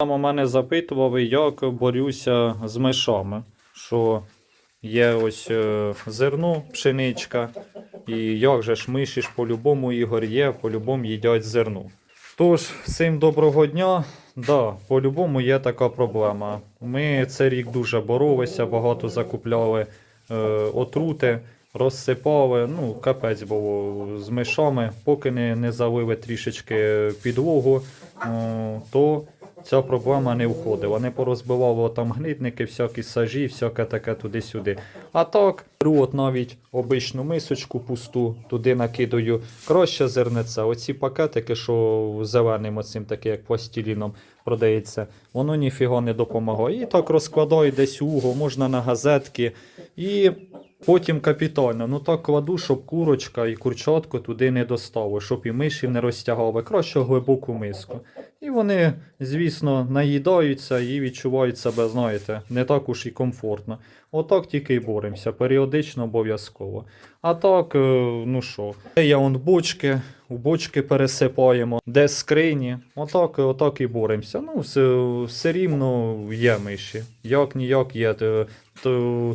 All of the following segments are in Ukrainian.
Там у мене запитували, як борюся з мишами. Що є ось е, зерно, пшеничка, і як же ж миші ж по-любому Ігор є, по-любому їдять зерно. Тож, всім доброго дня. Да, по-любому є така проблема. Ми цей рік дуже боролися, багато закупляли е, отрути, розсипали. Ну, капець було з мишами. Поки не, не залили трішечки підлогу, е, то ця проблема не входила. Не порозбивало там гнитники, всякі сажі, всяке таке туди-сюди. А так, беру от навіть обичну мисочку пусту, туди накидаю краще зернеця. Оці пакетики, що зеленим оцим, таке як пластиліном продається, воно ніфіга не допомагає. І так розкладаю десь у угол, можна на газетки. І потім капітально. Ну так кладу, щоб курочка і курчатко туди не достало, щоб і миші не розтягали. Краще глибоку миску. І вони, звісно, наїдаються і відчувають себе, знаєте, не так уж і комфортно. Отак тільки й боремося, періодично обов'язково. А так, е, ну що, є он бочки, у бочки пересипаємо, де скрині. Отак, отак і боремося. Ну, все, все рівно є миші. Як ніяк є. То-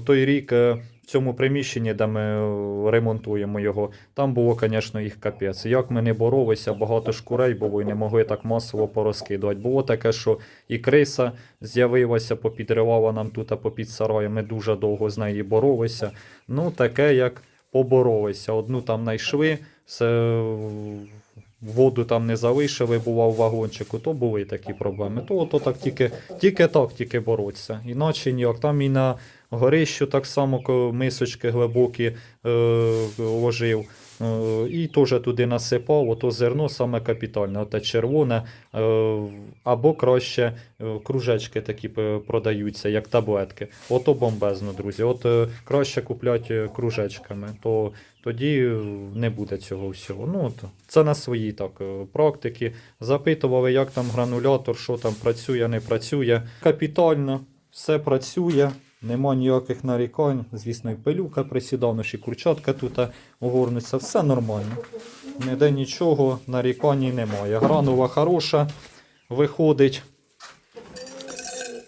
Той рік е, цьому приміщенні, де ми е, ремонтуємо його, там було, звісно, їх капець. Як ми не боролися, багато шкурей було і не могли так масово порозкидувати. Було таке, що і криса з'явилася, попідривала нам тут а попід сараєм. Ми дуже довго з нею боролися. Ну, таке, як поборолися. Одну там знайшли, все воду там не залишили, була в вагончику, то були такі проблеми. То, то так тільки, тільки так тільки боротися. Іначе ніяк. Там і на горищу так само мисочки глибокі е, ложив. Е, і теж туди насипав, ото зерно саме капітальне, оте червоне, е, або краще е, кружечки такі продаються, як таблетки. Ото бомбезно, друзі. От е, краще купляти кружечками, то тоді е, не буде цього всього. Ну, от, це на своїй так е, практики. Запитували, як там гранулятор, що там працює, не працює. Капітально, все працює. Нема ніяких нарікань. Звісно, і пилюка присідав, і курчатка тут огорнуться. Все нормально. Ніде нічого, нарікань немає. Гранула хороша виходить.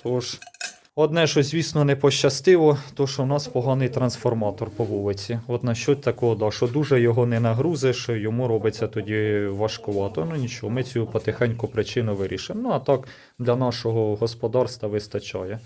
Тож, одне, що, звісно, не пощастило, то що в нас поганий трансформатор по вулиці. От насчет такого, да, що дуже його не нагрузиш, йому робиться тоді важкувато. Ну нічого, ми цю потихеньку причину вирішимо. Ну а так для нашого господарства вистачає.